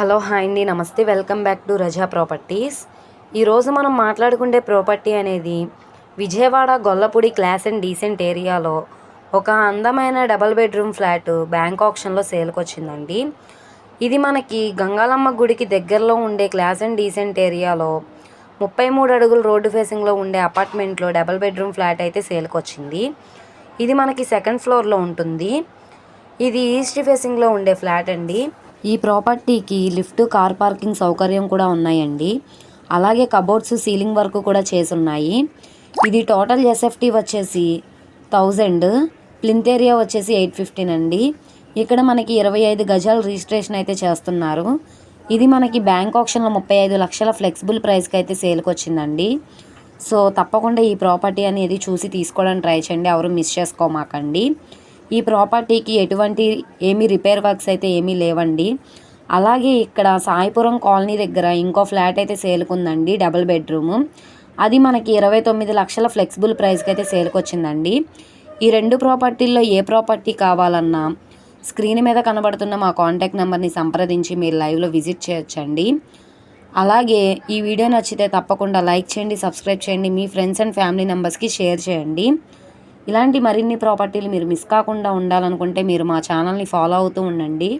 Hello hi అండి. నమస్తే. Welcome back to Raza properties. ఈరోజు మనం మాట్లాడుకుంటే ప్రాపర్టీ అనేది Vijayawada Gollapudi class and decent ఏరియాలో ఒక అందమైన డబల్ బెడ్రూమ్ ఫ్లాట్ బ్యాంక్ ఆప్షన్లో సేల్కి వచ్చిందండి ఇది మనకి గంగాలమ్మ గుడికి దగ్గరలో ఉండే క్లాస్ అండ్ డీసెంట్ ఏరియాలో ముప్పై మూడు అడుగుల రోడ్డు ఫేసింగ్లో ఉండే అపార్ట్మెంట్లో డబల్ బెడ్రూమ్ ఫ్లాట్ అయితే సేల్కి వచ్చింది ఇది మనకి సెకండ్ ఫ్లోర్లో ఉంటుంది. ఇది ఈస్ట్ ఫేసింగ్లో ఉండే ఫ్లాట్ అండి. ఈ ప్రాపర్టీకి లిఫ్ట్ కార్ పార్కింగ్ సౌకర్యం కూడా ఉన్నాయండి. అలాగే కబోర్డ్స్ సీలింగ్ వర్క్ కూడా చేసి ఉన్నాయి ఇది టోటల్ ఎస్ఎఫ్టీ వచ్చేసి థౌజండ్ ప్లింత్ ఏరియా వచ్చేసి ఎయిట్ ఫిఫ్టీన్ అండి. ఇక్కడ మనకి ఇరవై ఐదు గజాలు రిజిస్ట్రేషన్ అయితే చేస్తున్నారు. ఇది మనకి బ్యాంక్ ఆప్షన్లో ముప్పై ఐదు లక్షల ఫ్లెక్సిబుల్ ప్రైస్కి అయితే సేల్కి వచ్చిందండి. సో తప్పకుండా ఈ ప్రాపర్టీ అనేది చూసి తీసుకోవడానికి ట్రై చేయండి. ఎవరు మిస్ చేసుకోమాకండి. ఈ ప్రాపర్టీకి ఎటువంటి ఏమీ రిపేర్ వర్క్స్ అయితే ఏమీ లేవండి. అలాగే ఇక్కడ సాయిపురం కాలనీ దగ్గర ఇంకో ఫ్లాట్ అయితే సేల్కుందండి డబుల్ బెడ్రూమ్. అది మనకి ఇరవై తొమ్మిది లక్షల ఫ్లెక్సిబుల్ ప్రైస్కి అయితే సేల్కి వచ్చిందండి ఈ రెండు ప్రాపర్టీల్లో ఏ ప్రాపర్టీ కావాలన్నా స్క్రీన్ మీద కనబడుతున్న మా కాంటాక్ట్ నెంబర్ని సంప్రదించి మీరు లైవ్లో విజిట్ చేయొచ్చండి. అలాగే ఈ వీడియో నచ్చితే తప్పకుండా లైక్ చేయండి సబ్స్క్రైబ్ చేయండి మీ ఫ్రెండ్స్ అండ్ ఫ్యామిలీ మెంబర్స్కి షేర్ చేయండి. ఇలాంటి మరిన్ని ప్రాపర్టీలు మీరు మిస్ కాకుండా ఉండాలనుకుంటే మీరు మా ఛానల్ని ఫాలో అవుతూ ఉండండి.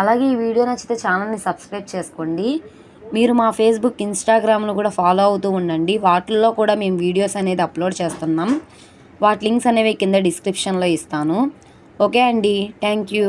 అలాగే ఈ వీడియో నచ్చితే ఛానల్ని సబ్స్క్రైబ్ చేసుకోండి. మీరు మా ఫేస్బుక్ ఇన్స్టాగ్రామ్ను కూడా ఫాలో అవుతూ ఉండండి. వాటిల్లో కూడా మేము వీడియోస్ అనేది అప్లోడ్ చేస్తున్నాం. వాటి లింక్స్ అనేవి కింద డిస్క్రిప్షన్లో ఇస్తాను. ఓకే అండి. Thank you.